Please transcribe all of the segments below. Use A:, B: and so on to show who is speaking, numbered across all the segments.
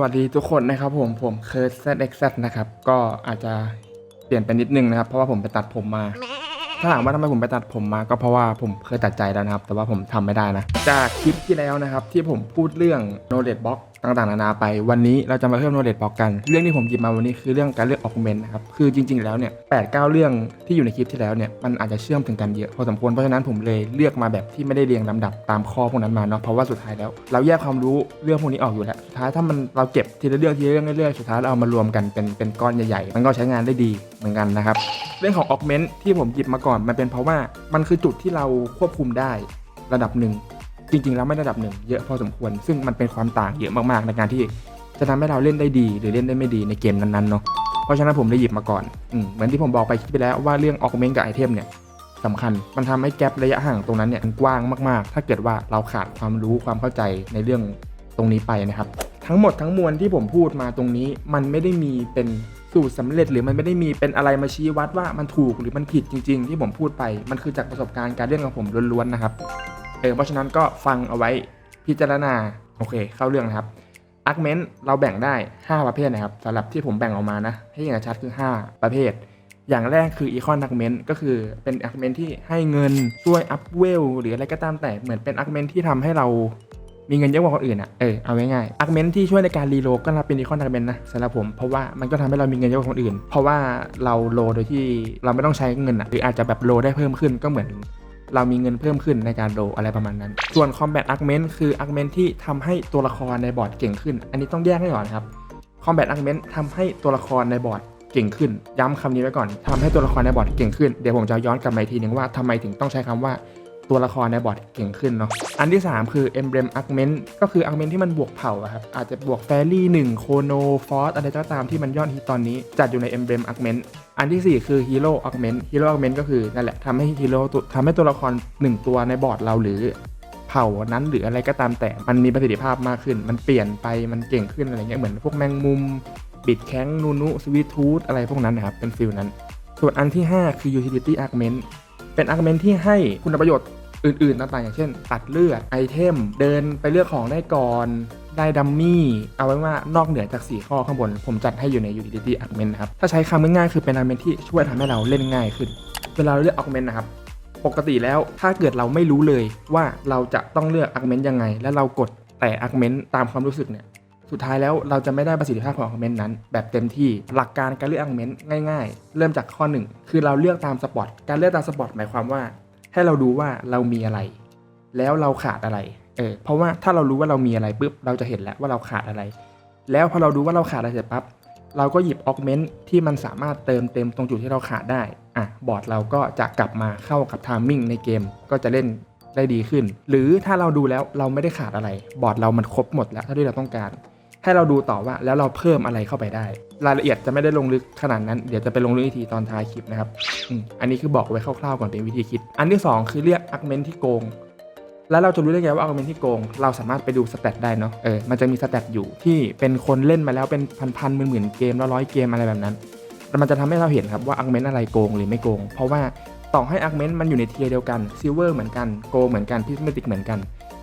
A: สวัสดีทุกคนนะครับผมผมเคิร์ดเซตนะครับก็อาจจะเปลี่ยนไปนิดนึงนะครับ เพราะว่าผมไปตัดผมมา ถ้าถามว่าทำไมผมไปตัดผมมา ก็เพราะว่าผมเคยตัดใจแล้วนะครับ แต่ว่าผมทำไม่ได้นะ จากคลิปที่แล้วนะครับ ที่ผมพูดเรื่อง knowledge box ต่างๆนานาไป วันนี้เราจะมาเพิ่ม knowledge box กัน เรื่องที่ผมหยิบมาวันนี้คือเรื่องการเลือก augment นะครับ คือจริง ๆ แล้วเนี่ยแปดเก้าเรื่องที่อยู่ในคลิปที่แล้วเนี่ยมันอาจจะเชื่อมถึงกันเยอะพอสมควร เพราะฉะนั้นผมเลยเลือกมาแบบที่ไม่ได้เรียงลำดับตามข้อพวกนั้นมาเนาะ เพราะว่าสุดท้ายแล้ว เราแยกความรู้เรื่องพวกนี้ออกอยู่แล้ว สุดท้ายถ้ามันเราเก็บทีละเรื่องทีละเรื่องเรื่อยๆ สุดท้ายเราเอามารวมกันเป็นเป็นก้อนใหญ่ๆ มันก็ใช้งานได้ดีเหมือนกันนะครับ เรื่องของ augment ที่ผมหยิบมาก่อนมันเป็นเพราะว่ามันคือจุดที่เราควบคุมได้ระดับหนึ่ง จริงๆแล้วไม่ระดับหนึ่งเยอะพอสมควร ซึ่งมันเป็นความต่างเยอะมากๆในการที่จะทำให้เราเล่นได้ดีหรือเล่นได้ไม่ดีในเกมนั้นๆเนาะเพราะฉะนั้นผมเลยหยิบมาก่อนอืเหมือนที่ผมบอกไปคลิปไปแล้วว่าเรื่อง augment กับไอเทมเนี่ยสำคัญมันทำให้แกลบระยะห่างตรงนั้นเนี่ยมันกว้างมากๆ ถ้าเกิดว่าเราขาดความรู้ความเข้าใจในเรื่องตรงนี้ไปนะครับ ทั้งหมดทั้งมวลที่ผมพูดมาตรงนี้มันไม่ได้มีเป็นสูตรสำเร็จหรือมันไม่ได้มีเป็นอะไรมาชี้วัดว่ามันถูกหรือมันผิดจริง ๆ ที่ผมพูดไป มันคือจากประสบการณ์การเล่นของผมล้วนๆนะครับ เออเพราะฉะนั้นก็ฟังเอาไว้พิจารณา โอเค เข้าเรื่องนะครับอาร์กเมนต์เราแบ่งได้ 5 ประเภทนะครับสำหรับที่ผมแบ่งออกมานะ ให้อย่างชัดคือ 5 ประเภท อย่างแรกคืออีคอนอาร์กเมนต์ก็คือเป็นอาร์กเมนต์ที่ให้เงินช่วยอัพเวลหรืออะไรก็ตามแต่เหมือนเป็นอาร์กเมนต์ที่ทำให้เรามีเงินเยอะกว่าคนอื่นอะ เออ เอาง่ายๆอาร์กเมนต์ที่ช่วยในการรีโลก็นับเป็นอีคอนอาร์กเมนต์นะสำหรับผม เพราะว่ามันก็ทำให้เรามีเงินเยอะกว่าคนอื่น เพราะว่าเราโลโดยที่เราไม่ต้องใช้เงินอะ หรืออาจจะแบบโลได้เพิ่มขึ้นก็เหมือน เรามีเงินเพิ่มขึ้นในการโดอะไรประมาณนั้น ส่วน Combat augment คือ augment ที่ทำให้ตัวละครในบอร์ดเก่งขึ้น อันนี้ต้องแยกให้ก่อนครับ Combat augment ทำให้ตัวละครในบอร์ดเก่งขึ้น ย้ำคำนี้ไว้ก่อนทำให้ตัวละครในบอร์ดเก่งขึ้น เดี๋ยวผมจะย้อนกลับมาอีกทีหนึงว่าทำไมถึงต้องใช้คำว่า ตัวละครในบอร์ดเก่งขึ้นเนาะ อันที่ 3 คือ Emblem Argument ก็คือ Argument ที่มันบวกเผ่าอะครับ อาจจะบวก Fairy 1 Chrono Force อะไรก็ตามที่มันยอดฮิตตอนนี้จัดอยู่ใน Emblem Argument อันทีสี่ 4 คือ Hero Augment Hero Augment ก็คือนั่นแหละทำให้ฮีโร่ทำให้ตัวละคร 1 ตัวในบอร์ดเราหรือเผ่านั้นหรืออะไรก็ตามแต่มันมีประสิทธิภาพมากขึ้น มันเปลี่ยนไปมันเก่งขึ้นอะไรเงี้ยเหมือนพวกแมงมุม บิดแข้งนูนุสวีทูธอะไรพวกนั้นนะครับเป็นฟิลนั้น ส่วนอันที่ 5 คือ Utility Augment เป็น Augment ที่ให้คุณประโยชน์ อื่นๆต่างๆอย่างเช่น ตัดเลือดไอเทม เดินไปเลือกของได้ก่อนได้ดัมมี่ เอาไว้ว่านอกเหนือจาก 4 ข้อข้างบน ผมจัดให้อยู่ใน Utility Augment นะครับ ถ้าใช้คำง่ายๆคือเป็น Augment ที่ช่วยทำให้เราเล่นง่ายขึ้น เวลาเราเลือก Augment นะครับ ปกติแล้วถ้าเกิดเราไม่รู้เลยว่าเราจะต้องเลือก Augment ยังไง และเรากดแต่ Augment ตามความรู้สึกเนี่ยสุดท้ายแล้วเราจะไม่ได้ประสิทธิภาพของ Augment นั้น แบบเต็มที่หลักการการเลือก Augment ง่าย ๆ เริ่มจากข้อ 1 คือเราเลือกตามสปอตการเลือกตามสปอตหมายความว่า ให้เราดูว่าเรามีอะไร แล้วเราขาดอะไรเออเพราะว่าถ้าเรารู้ว่าเรามีอะไรปุ๊บเราจะเห็นแล้วว่าเราขาดอะไร แล้วพอเรารู้ว่าเราขาดอะไรเสร็จปั๊บเราก็หยิบออกเมนต์ที่มันสามารถเติมเต็มตรงจุดที่เราขาดได้อะบอร์ดเราก็จะกลับมาเข้ากับทามมิ่งในเกมก็จะเล่นได้ดีขึ้น หรือถ้าเราดูแล้วเราไม่ได้ขาดอะไร บอร์ดเรามันครบหมดแล้วเท่าที่เราต้องการ ให้เราดูต่อว่าแล้วเราเพิ่มอะไรเข้าไปได้ รายละเอียดจะไม่ได้ลงลึกขนาดนั้น เดี๋ยวจะไปลงลึกอีกทีตอนท้ายคลิปนะครับออันนี้คือบอกไว้คร่าวๆก่อนเป็นวิธีคิด อันที่สองคือเรียกอาร์กเมนที่โกง แล้วเราจะรู้ได้ไงว่าอาร์กเมนที่โกง เราสามารถไปดูสเตตได้เนาะ เออ มันจะมีสเตตอยู่ที่เป็นคนเล่นมาแล้วเป็นพันๆหมื่นๆเกมแล้วร้อยเกมอะไรแบบนั้นแล้วมันจะทำให้เราเห็นครับว่าอาร์กเมนอะไรโกงหรือไม่โกง เพราะว่าต่อให้อาร์กเมนมันอยู่ในเทียร์เดียวกันซิลเวอร์เหมือนกันโกเหมือนกันพิสเมติกเหมือนกัน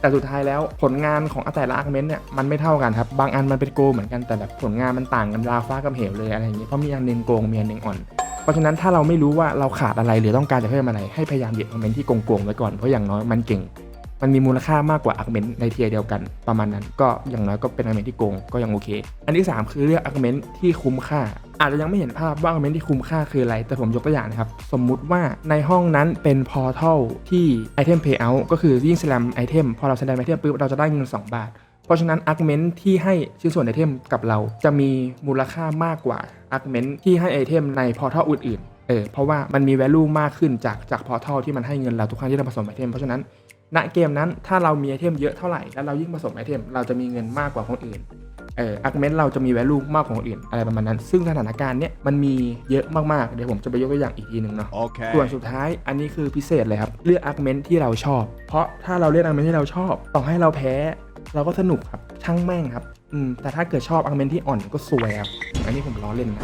A: แต่สุดท้ายแล้วผลงานของแต่ละอาร์กเมนต์เนี่ยมันไม่เท่ากันครับ บางอันมันเป็นโกเหมือนกันแต่แบบผลงานมันต่างกันราวฟ้ากับเหวเลยอะไรอย่างนี้เพราะมีอันหนึงโกงมีอันหนึงอ่อนเพราะฉะนั้นถ้าเราไม่รู้ว่าเราขาดอะไรหรือต้องการจะเพิ่มอะไรให้พยายามหยิบคอมเมนต์ที่โกงๆไว้ก่อนเพราะอย่างน้อยมันเก่ง มันมีมูลค่ามากกว่าอาร์กเมนในเทียเดียวกันประมาณนั้น ก็อย่างน้อยก็เป็นอาร์กเมนที่โกงก็ยังโอเค อันที่ 3 คือเลือกอาร์กเมนที่คุ้มค่า อาจจะยังไม่เห็นภาพว่าอาร์กเมนที่คุ้มค่าคืออะไร แต่ผมยกตัวอย่างนะครับ สมมุติว่าในห้องนั้นเป็นพอร์ทัลที่ไอเทมเพย์เอาก็คือยิ่งแสลมไอเทมพอเราแสดงไอเทมปุ๊บเราจะได้เงิน 2 บาทเพราะฉะนั้นอาร์กเมนที่ให้ชิ้นส่วนไอเทมกับเราจะมีมูลค่ามากกว่าอาร์กเมนที่ให้ไอเทมในพอร์ทัลอื่นๆ เออ เพราะว่ามันมี value มากขึ้นจากจากพอร์ทัลที่มันให้เงินเราทุกครั้งที่เราผสมไอเทม เพราะฉะนั้น ณเกมนั้นถ้าเรามีไอเทมเยอะเท่าไหร่แล้วเรายิ่งผสมไอเทมเราจะมีเงินมากกว่าคนอื่นเอออาร์กเมนต์เราจะมี value มากกว่าคนอื่นอะไรประมาณนั้น ซึ่งสถานการณ์เนี้ยมันมีเยอะมาก ๆ เดี๋ยวผมจะไปยกตัวอย่างอีกทีหนึ่งเนาะ
B: Okay.
A: ส่วนสุดท้ายอันนี้คือพิเศษเลยครับ เลือกอาร์กเมนต์ที่เราชอบ เพราะถ้าเราเลือกอาร์กเมนต์ที่เราชอบ ต่อให้เราแพ้ เราก็สนุกครับ ช่างแม่งครับ อืม แต่ถ้าเกิดชอบอาร์กเมนต์ที่อ่อนก็ซวยครับ อันนี้ผมล้อเล่นนะ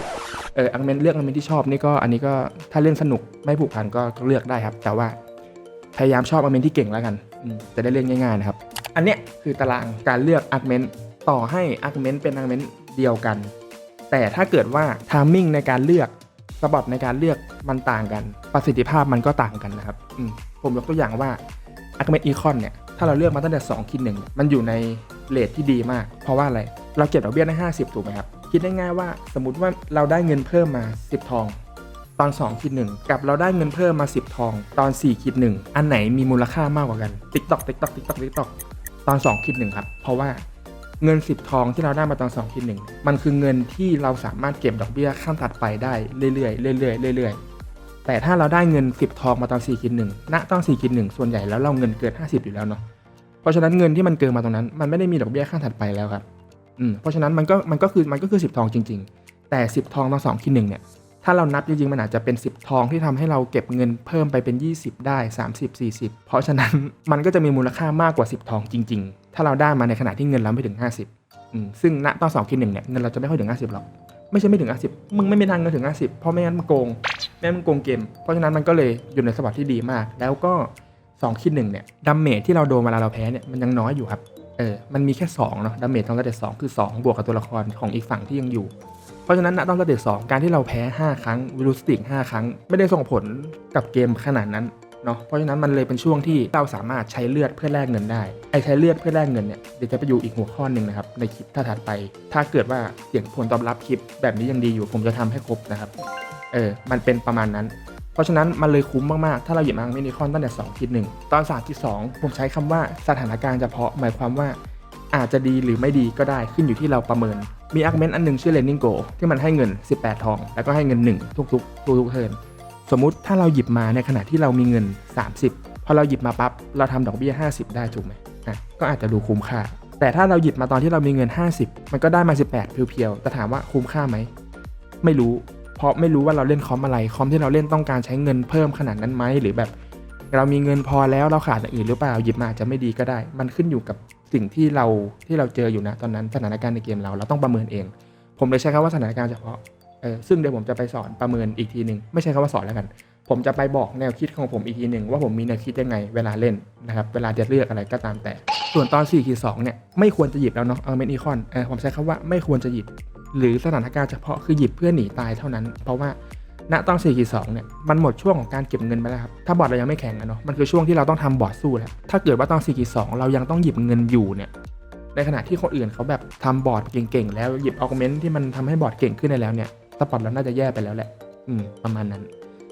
A: เอออาร์กเมนต์เลือกอาร์กเมนต์ที่ชอบนี่ก็อันนี้ก็ถ้าเล่นสนุกไม่ผูกพันก็เลือกได้ครับ แต่ว่า พยายามชอบอาร์กเมนต์ที่เก่งแล้วกันอืมจะได้เล่นง่ายๆนะครับ อันเนี้ยคือตารางการเลือกอาร์กเมนต์ต่อให้อาร์กเมนต์เป็นอาร์กเมนต์เดียวกัน แต่ถ้าเกิดว่าทามมิ่งในการเลือกสปอตในการเลือกมันต่างกัน ประสิทธิภาพมันก็ต่างกันนะครับอืมผมยกตัวอย่างว่าอาร์กเมนต์อีคอนเนี่ยถ้าเราเลือกมาตั้งแต่2คิดหนึ่งมันอยู่ในเลทที่ดีมาก เพราะว่าอะไรเราเก็บดอกเบี้ยได้50 ถูกไหมครับ คิดได้ง่ายว่าสมมติว่าเราได้เงินเพิ่มมา 10 ทอง ตอน 2 คิดหนึ่งกับเราได้เงินเพิ่มมา 10 ทอง ตอน 4 คิดหนึ่งอันไหนมีมูลค่ามากกว่ากัน ติ๊กตอกติ๊กตอกติ๊กตอกติ๊กตอกตอน 2 คิดหนึ่งครับ เพราะว่าเงิน 10 ทองที่เราได้มาตอน 2 คิดหนึ่งมันคือเงินที่เราสามารถเก็บดอกเบี้ยขั้นถัดไปได้เรื่อยๆเรื่อยๆเรื่อยๆ แต่ถ้าเราได้เงิน 10 ทองมาตอน 4 คิดหนึ่งณตอน 4 คิดหนึ่งส่วนใหญ่แล้วเราเงินเกิน 50 อยู่แล้วเนาะ เพราะฉะนั้นเงินที่มันเกินมาตรงนั้น มันไม่ได้มีดอกเบี้ยขั้นถัดไปแล้วครับ อืม เพราะฉะนั้นมันก็มันก็คือมันก็คือ 10 ทองจริง ๆ แต่ 10 ทองตอน2คิดหนึ่งเนี่ย ถ้าเรานับจริงๆ มันอาจจะเป็น 10 ทองที่ทำให้เราเก็บเงินเพิ่มไปเป็น 20 ได้ 30 40 เพราะฉะนั้นมันก็จะมีมูลค่ามากกว่า 10 ทองจริง ๆ ถ้าเราได้มาในขณะที่เงินเราไม่ถึง 50อืมซึ่งณตอน2คิดหนึ่งเนี่ยเงินเราจะไม่ค่อยถึง 50หรอกไม่ใช่ไม่ถึง 50 มึงไม่มีทางเงินถึง 50 เพราะไม่งั้นมันโกงไม่งั้นมันโกงเกม เพราะฉะนั้นมันก็เลยอยู่ในสวัสดที่ดีมาก แล้วก็2คิดหนึ่งเนี่ยดัมเมจที่เราโดนเวลาเราแพ้เนี่ยมันยังน้อยอยู่ครับเออมันมีแค่2เนาะดัมเมจตอนสเตจสคือ 2 บวกกับตัวละครของอีกฝั่งที่ยังอยู่ เพราะฉะนั้นณตอนสเตจสองการที่เราแพ้ 5 ครั้งวิลูสติก 5 ครั้ง ไม่ได้ส่งผลกับเกมขนาดนั้นเนาะเพราะฉะนั้นมันเลยเป็นช่วงที่เราสามารถใช้เลือดเพื่อแลกเงินได้ไอ้ใช้เลือดเพื่อแลกเงินเนี่ยเดี๋ยวจะไปอยู่อีกหัวข้อหนึ่งนะครับในคลิปถัดไป ถ้าเกิดว่าเสียงผลตอบรับคลิปแบบนี้ยังดีอยู่ ผมจะทำให้ครบนะครับเออมันเป็นประมาณนั้น เพราะฉะนั้นมันเลยคุ้มมากๆ ถ้าเราหยิบมามินิคอนตั้งแต่2คิดหนึ่งตอน3คิด2ผมใช้คำว่าสถานการณ์เฉพาะหมายความว่าอาจจะดีหรือไม่ดีก็ได้ขึ้นอยู่ที่เราประเมิน มีอาร์กเมนต์อันหนึ่งชื่อ Learning Go ที่มันให้เงิน 18 ทอง แล้วก็ให้เงิน 1 ทุกๆทุกๆเทิร์นสมมุติถ้าเราหยิบมาในขณะที่เรามีเงิน 30 พอเราหยิบมาปั๊บเราทำดอกเบี้ย 50 ได้ถูกไหมอะก็อาจจะดูคุ้มค่า แต่ถ้าเราหยิบมาตอนที่เรามีเงิน 50 มันก็ได้มา 18 เพียวๆแต่ถามว่าคุ้มค่าไหมไม่รู้ เพราะไม่รู้ว่าเราเล่นคอมอะไรคอมที่เราเล่นต้องการใช้เงินเพิ่มขนาดนั้นไหมหรือแบบ เรามีเงินพอแล้วเราขาดอย่างอื่นหรือเปล่าหยิบมาอาจจะไม่ดีก็ได้ มันขึ้นอยู่กับ สิ่งที่เราที่เราเจออยู่นะตอนนั้นสถานการณ์ในเกมเราเราต้องประเมินเอง ผมเลยใช้คำว่าสถานการณ์เฉพาะเออซึ่งเดี๋ยวผมจะไปสอนประเมินอีกทีหนึ่งไม่ใช่คำว่าสอนแล้วกัน ผมจะไปบอกแนวคิดของผมอีกทีหนึ่งว่าผมมีแนวคิดยังไงเวลาเล่นนะครับเวลาจะเลือกอะไรก็ตามแต่ ส่วนตอน4ขีด2เนี่ยไม่ควรจะหยิบแล้วเนาะเอาเมนอีคอนเออผมใช้คำว่าไม่ควรจะหยิบ หรือสถานการณ์เฉพาะคือหยิบเพื่อหนีตายเท่านั้น เพราะว่า ณตอน4ขีด2เนี่ยมันหมดช่วงของการเก็บเงินไปแล้วครับถ้าบอร์ดเรายังไม่แข็งอะเนาะมันคือช่วงที่เราต้องทำบอร์ดสู้แล้วถ้าเกิดว่าตอน4ขีด2เรายังต้องหยิบเงินอยู่เนี่ยในขณะที่คนอื่นเขาแบบทำบอร์ดเก่งๆแล้วหยิบออกเมนต์ที่มันทำให้บอร์ดเก่งขึ้นได้แล้วเนี่ยสปอร์ตเราน่าจะแย่ไปแล้วแหละอืมประมาณนั้น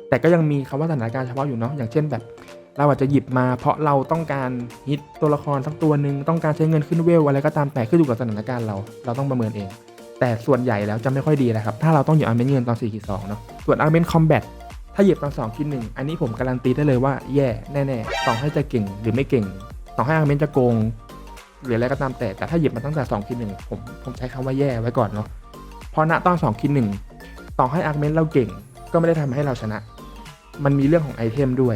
A: แต่ก็ยังมีคำว่าสถานการณ์เฉพาะอยู่เนาะอย่างเช่นแบบเราอาจจะหยิบมาเพราะเราต้องการฮิตตัวละครสักตัวหนึ่งต้องการใช้เงินขึ้นเวลอะไรก็ตามแต่ขึ้นอยู่กับสถานการณ์เรา เราต้องประเมินเอง แต่ส่วนใหญ่แล้วจะไม่ค่อยดีนะครับ ถ้าเราต้องหยิบอาร์เมนเงินตอน4ขีด2เนาะส่วนอาร์เมนคอมแบทถ้าหยิบตอน2ขีดหนึ่งอันนี้ผมการันตีได้เลยว่าแย่แน่ๆต่อให้จะเก่งหรือไม่เก่ง ต่อให้อาร์เมนจะโกงหรืออะไรก็ตามแต่แต่ถ้าหยิบมาตั้งแต่2คิดหนึ่งผมผมใช้คำว่าแย่ไว้ก่อนเนาะเพราะณตอน2คิดหนึ่งต่อให้อาร์เมนเราเก่ง ก็ไม่ได้ทำให้เราชนะ มันมีเรื่องของไอเทมด้วย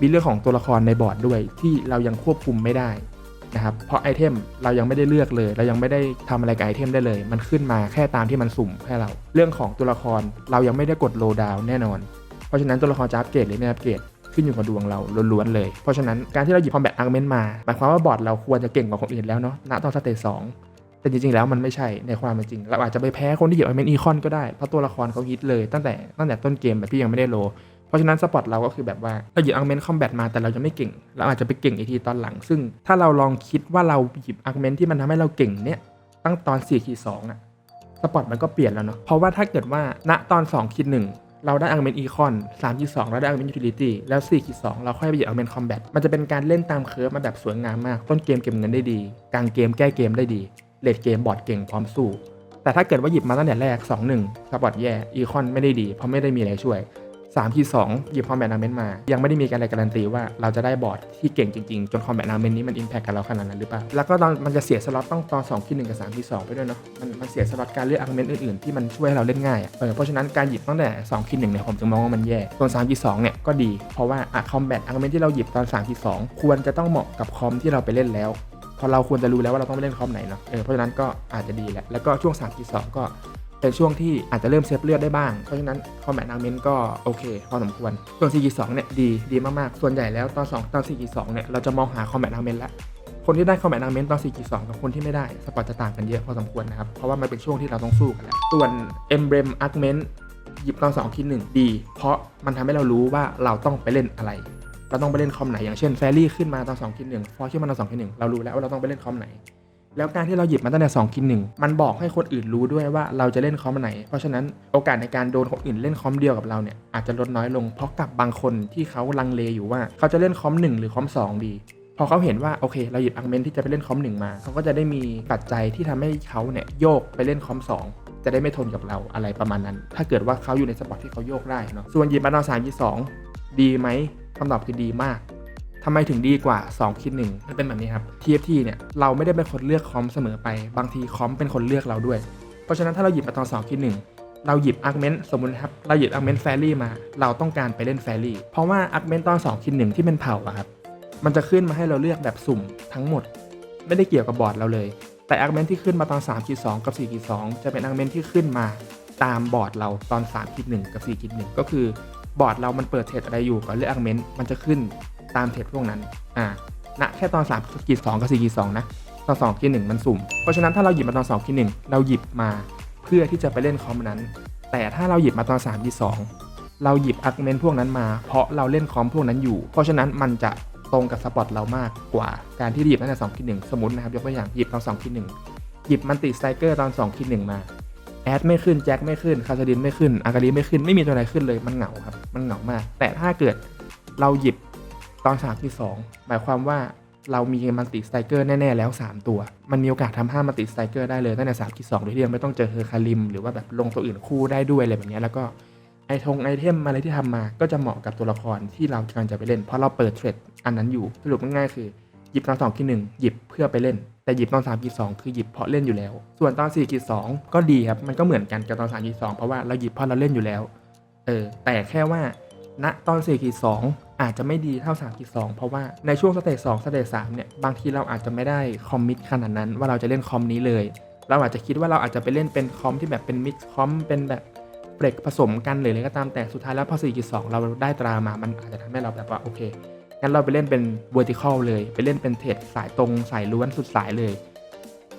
A: มีเรื่องของตัวละครในบอร์ดด้วยที่เรายังควบคุมไม่ได้ นะครับ เพราะไอเทมเรายังไม่ได้เลือกเลย เรายังไม่ได้ทำอะไรกับไอเทมได้เลย มันขึ้นมาแค่ตามที่มันสุ่มให้เรา เรื่องของตัวละครเรายังไม่ได้กดโลดาวแน่นอน เพราะฉะนั้นตัวละครจะอัปเกรดหรือไม่อัปเกรดขึ้นอยู่กับดวงเราล้วนๆเลย เพราะฉะนั้นการที่เราหยิบคอมแบทอาร์เมนต์มา หมายความว่าบอร์ดเราควรจะเก่งกว่าคนอื่นแล้วเนาะ ณ ตอนสเตจสองแต่จริงๆ แล้วมันไม่ใช่ในความเป็นจริง เราอาจจะไปแพ้คนที่หยิบอาร์เมนต์อีคอนก็ได้ เพราะตัวละครเขาฮิตเลยตั้งแต่ตั้งแต่ต้นเกมแบบที่ยังไม่ได้โล เพราะฉะนั้นสปอตเราก็คือแบบว่าเราหยิบอาร์เมนต์คอมแบทมาแต่เรายังไม่เก่ง เราอาจจะไปเก่งอีกทีตอนหลัง ซึ่งถ้าเราลองคิดว่าเราหยิบอาร์เมนต์ที่มันทำให้เราเก่งเนี่ยตั้งตอน4ขีด2อะสปอตมันก็เปลี่ยนแล้วเนาะเพราะว่าถ้าเกิดว่าณตอน2คิด1เราได้อาร์เมนอีคอน3คิด2เราได้อาร์เมนยูทิลิตี้แล้ว4คิด2เราค่อยไปหยิบอาร์เมนคอมแบทมันจะเป็นการเล่นตามเคิร์ฟมาแบบสวยงามมาก ต้นเกมเก็บเงินได้ดี กลางเกมแก้เกมได้ดีเลดเกมบอร์ดเก่งพร้อมสู้ แต่ถ้าเกิดว่าหยิบมาตั้งแต่แรก 2 1สปอตแย่อีคอนไม่ได้ดี เพราะไม่ได้มีอะไรช่วย 3คี2หยิบคอมแบทอาเมนต์มา ยังไม่ได้มีการอะไรการันตีว่าเราจะได้บอร์ดที่เก่งจริงๆ จนคอมแบทอาเมนต์นี้มันอิมแพคกับเราขนาดนั้นหรือเปล่า แล้วก็ตอนมันจะเสียสล็อตต้องตอน2คี1กับ3คี2ไปด้วยเนาะมันมันเสียสล็อตการเลือกอาร์เมนต์อื่นๆ ที่มันช่วยให้เราเล่นง่ายเออเพราะฉะนั้นการหยิบตั้งแต่2คี1เนี่ยผมจึงมองว่ามันแย่ส่วน3คี2เนี่ยก็ดีเพราะว่าอะคอมแบทอาร์เมนต์ที่เราหยิบตอน3คี2ควรจะต้องเหมาะกับคอมที่เราไปเล่นแล้วพอเราควรจะรู้แล้วว่าเราต้องไปเล่นคอมไหนเนาะเออเพราะฉะนั้นก็อาจจะดีแหละแล้วก็ช่วง3 2ก็ เป็นช่วงที่อาจจะเริ่มเซฟเลือดได้บ้าง เพราะฉะนั้นคอมแบทอาร์เมนก็โอเค พอสมควร ส่วน4 2เนี่ยดีดีมากๆ ส่วนใหญ่แล้วตอน2ตอน4 2เนี่ยเราจะมองหาคอมแบทอาร์เมนละคคนที่ได้คอมแบทอาร์เมนตอน4.2กับคนที่ไม่ได้สปอร์ตจะต่างกันเยอะพอสมควรนะครับ เพราะว่ามันเป็นช่วงที่เราต้องสู้กันแล้วส่วน Emblem Augment หยิบตอน2คิด1ดี เพราะมันทำให้เรารู้ว่าเราต้องไปเล่นอะไรเราต้องไปเล่นคอมไหนอย่างเช่นแฟรี่ขึ้นมาตอน2คิด1ฟอร์ขึ้นมาตอน2คิด1เรารู้แล้วว่าเราต้องไปเล่นคอมไหน แล้วการที่เราหยิบมาตั้งแต่2คิด1มันบอกให้คนอื่นรู้ด้วยว่าเราจะเล่นคอมไหน เพราะฉะนั้นโอกาสในการโดนคนอื่นเล่นคอมเดียวกับเราเนี่ยอาจจะลดน้อยลงเพราะกับบางคนที่เขาลังเลอยู่ว่าเขาจะเล่นคอม1หรือคอม2 ดี พอเขาเห็นว่าโอเค เราหยิบอังเมนที่จะไปเล่นคอมหนึ่งมาเขาก็จะได้มีปัจจัยที่ทำให้เขาเนี่ยโยกไปเล่นคอมสองจะได้ไม่ทนกับเราอะไรประมาณนั้น ถ้าเกิดว่าเขาอยู่ในสปอร์ตที่เขาโยกได้เนาะ ส่วนหยิบมาตอนสามยี่สองดีไหมคำตอบคือดีมาก ทำไมถึงดีกว่า2คิดหนึ่งมันเป็นแบบนี้ครับ TFT เนี่ยเราไม่ได้เป็นคนเลือกคอมเสมอไป บางทีคอมเป็นคนเลือกเราด้วย เพราะฉะนั้นถ้าเราหยิบมาตอน2คิดหนึ่งเราหยิบอาร์เมนต์สมมติครับเราหยิบอาร์เมนต์แฟรี่มา เราต้องการไปเล่นแฟรี่เพราะว่าอาร์เมนต์ตอน2คิดหนึ่งที่เป็นเผ่าอะครับมันจะขึ้นมาให้เราเลือกแบบสุ่มทั้งหมด ไม่ได้เกี่ยวกับบอร์ดเราเลย แต่อาร์เมนต์ที่ขึ้นมาตอน3ขีด2กับ4ขีด2จะเป็นอาร์เมนต์ที่ขึ้นมาตามบอร์ดเราตอน3ขีด1กับ4ขีด1ก็คือบอร์ดเรามันเปิดเทรดอะไรอยู่ก่อนเลือกอาร์เมนมันจะขึ้น ตามเทรดพวกนั้นอ่าณแค่ตอน3ขีด2กับ4ขีด2นะตอน2ขีด1มันสุ่ม เพราะฉะนั้นถ้าเราหยิบมาตอน2ขีด1เราหยิบมาเพื่อที่จะไปเล่นคอมนั้น แต่ถ้าเราหยิบมาตอน3ขีด2เราหยิบอาร์เมนพวกนั้นมา เพราะเราเล่นคอมพวกนั้นอยู่ เพราะฉะนั้นมันจะตรงกับสปอตเรามากกว่าการที่หยิบตั้งแต่2คิด1สมมตินะครับยกตัวอย่างหยิบตอน2คิด1หยิบมันติสไตเกอร์ตอน2คิด1มาแอดไม่ขึ้นแจ็คไม่ขึ้นคาสดินไม่ขึ้นอากาลีไม่ขึ้นไม่มีตัวไหนขึ้นเลยมันเหงาครับมันเหงามาก แต่ถ้าเกิดเราหยิบ ตอน3คิด2หมายความว่าเรามีมันติสไตรเกอร์แน่ ๆ แล้ว 3 ตัว มันมีโอกาสทำห้ามันติสไตรเกอร์ได้เลยตั้งแต่3คิด2โดยที่ยังไม่ต้องเจอเฮอร์คาริม หรือว่าแบบลงตัวอื่นคู่ได้ด้วยอะไรแบบนี้แล้วก็ไอทงไอเทมอะไรที่ทำมาก็จะเหมาะกับตัวละครที่เรากำลังจะไปเล่น เพราะเราเปิดเทรดอันนั้นอยู่สรุปง่ายๆคือหยิบตอนสองคิดหนึ่งหยิบเพื่อไปเล่น แต่หยิบตอนสามคิดสองคือหยิบเพราะเล่นอยู่แล้ว ส่วนตอนสี่คิดสองก็ดีครับมันก็เหมือนกันกับตอนสามคิดสองเพราะว่าเราหยิบเพราะเราเล่นอยู่แล้วเออแต่แค่ว่า ณตอนสี่คิดสอาจจะไม่ดีเท่าสามคิดสเพราะว่าในช่วงสเตจสองสเตจสเนี่ยบางทีเราอาจจะไม่ได้คอมมิตขนาดนั้นว่าเราจะเล่นคอมนี้เลย เราอาจจะคิดว่าเราอาจจะไปเล่นเป็นคอมที่แบบเป็นมิดคอมเป็นแบบเบรกผสมกันหรืออะไรก็ตามแต่สุดท้ายแล้วพอ4 2เราได้ตรามามันอาจจะทำให้เราแบบว่าโอเคงั้นเราไปเล่นเป็น vertical เลย ไปเล่นเป็นเทรดสายตรงสายล้วนสุดสายเลย